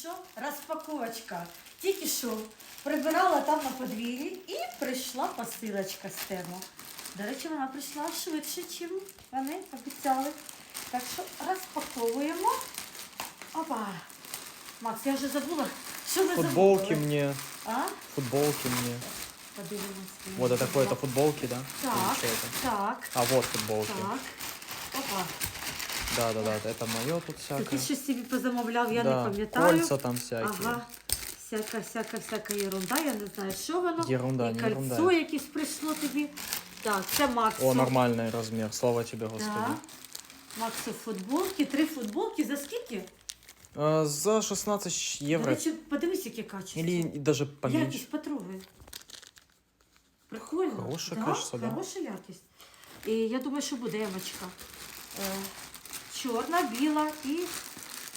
що, розпаковочка. Тільки що прибирала там на подвір'ї і прийшла посилочка з тему. До речі, вона прийшла швидше, ніж вони обіцяли. Так що розпаковуємо. Опа. Макс, я вже забула, що ви Футболки замовили. мне, А? футболки мне. Подивимось. Вот это какое-то футболки, да? Так, так, А вот футболки. так. Опа. Да, да, да, это мое тут Ти всякое. щось собі позамовляв, я да, не пам'ятаю. кольца там всякие. Ага. Всяка, всяка, всяка ерунда, я не знаю, що воно. Ерунда, І не кольцо ерунда. якесь прийшло тобі. Так, це Максу. О, нормальный размер, слава тебе, Господи. Так. Максу футболки, три футболки. За скільки? А, за 16 До евро. речі, подивись, яке качество. Или даже поменьше. Якість потрогай. Прикольно. Хороше да? качество, да. Хороша якість. І я думаю, що буде емочка. Е, чорна, біла і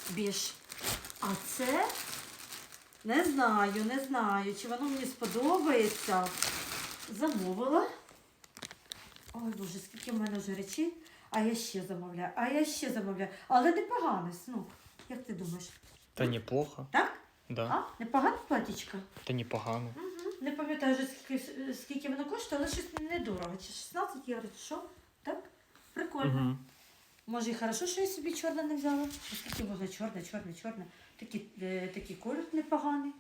біж. А це не знаю, не знаю, чи воно мені сподобається. Замовила. Ой, Боже, скільки в мене вже речей. А я ще замовляю, а я ще замовляю. Але непогано, ну, як ти думаєш? Это неплохо, Так? да. А? Непогана платічка? Это непогано. Угу. Не пам'ятаю вже скільки, скільки воно коштує, але щось недорого. Чи 16 євро, чи що? Так? Прикольно. Мгм. Може і хорошо, що я собі чорне не взяла. Оскільки можна чорне, чорне, чорне. Такі, е, такий колір непоганий.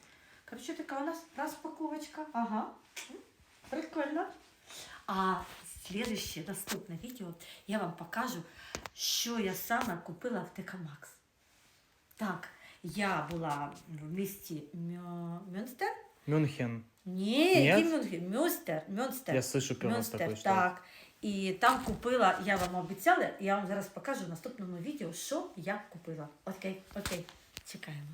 Коротше, така у нас розпаковочка. Ага. Прикольно. А слідуще, наступне відео я вам покажу, що я саме купила в ТК Макс. Так, я була в місті Мюнстер. Мюнхен. Ні, який Мюнхен? Мюнстер. Мюнстер. Я слышу Мюнстер, такой, что... так. І там купила, я вам обіцяла, я вам зараз покажу в наступному відео, що я купила. Окей, окей, чекаємо.